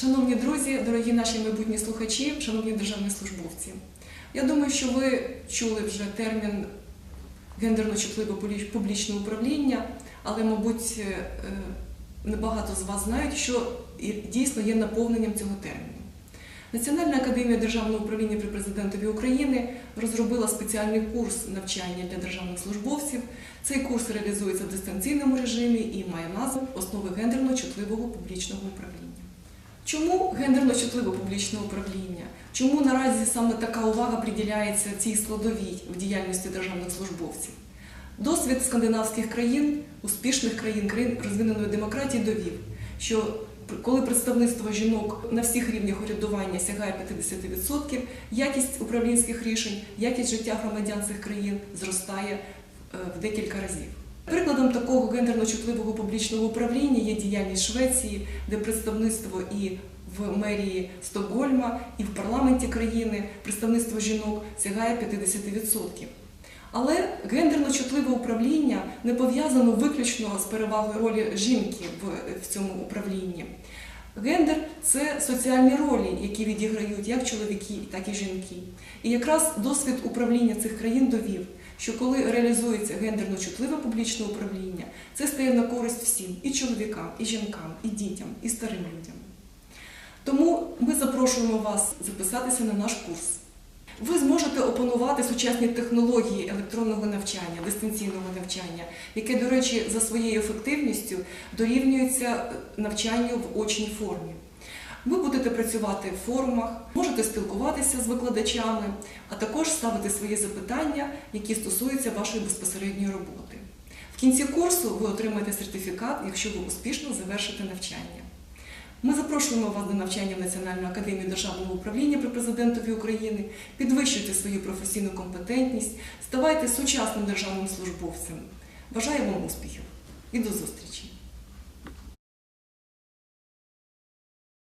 Шановні друзі, дорогі наші майбутні слухачі, шановні державні службовці. Я думаю, що ви чули вже термін гендерно-чутливе публічне управління, але, мабуть, е, небагато з вас знають, що дійсно є наповненням цього терміну. Національна академія державного управління при президентові України розробила спеціальний курс навчання для державних службовців. Цей курс реалізується в дистанційному режимі і має назву Основи гендерно-чутливого публічного управління. Чому гендерно-чутливе публічне управління? Чому наразі саме така увага приділяється цій складовій в діяльності державних службовців? Досвід скандинавських країн, успішних країн, країн розвиненої демократії довів, що коли представництво жінок на всіх рівнях урядування сягає 50%, якість управлінських рішень, якість життя громадян цих країн зростає е, в декілька разів. Прикладом такого гендерно-чутливого публічного управління є діяльність Швеції, де представництво і в мерії Стокгольма, і в парламенті країни представництво жінок сягає 50%. Але гендерно-чутливе управління не пов'язано виключно з перевагою ролі жінки в, цьому управлінні. Гендер це соціальні ролі, які відіграють як чоловіки, так і жінки. І якраз досвід управління цих країн довів, що коли реалізується гендерно-чутливе публічне управління, це стає на користь всім і чоловікам, і жінкам, і дітям, і старим людям. Тому ми запрошуємо вас записатися на наш курс. Ви зможете опанувати сучасні технології електронного навчання, дистанційного навчання, яке, до речі, за своєю ефективністю дорівнюється навчанню в очній формі. Ви будете працювати в форумах, можете спілкуватися з викладачами, а також ставити свої запитання, які стосуються вашої безпосередньої роботи. В кінці курсу ви отримаєте сертифікат, якщо ви успішно завершите навчання. Ми запрошуємо вас до навчання в Національну академію державного управління при президентові України, підвищуйте свою професійну компетентність, ставайте сучасним державним службовцем. Бажаю вам успіхів і до зустрічі!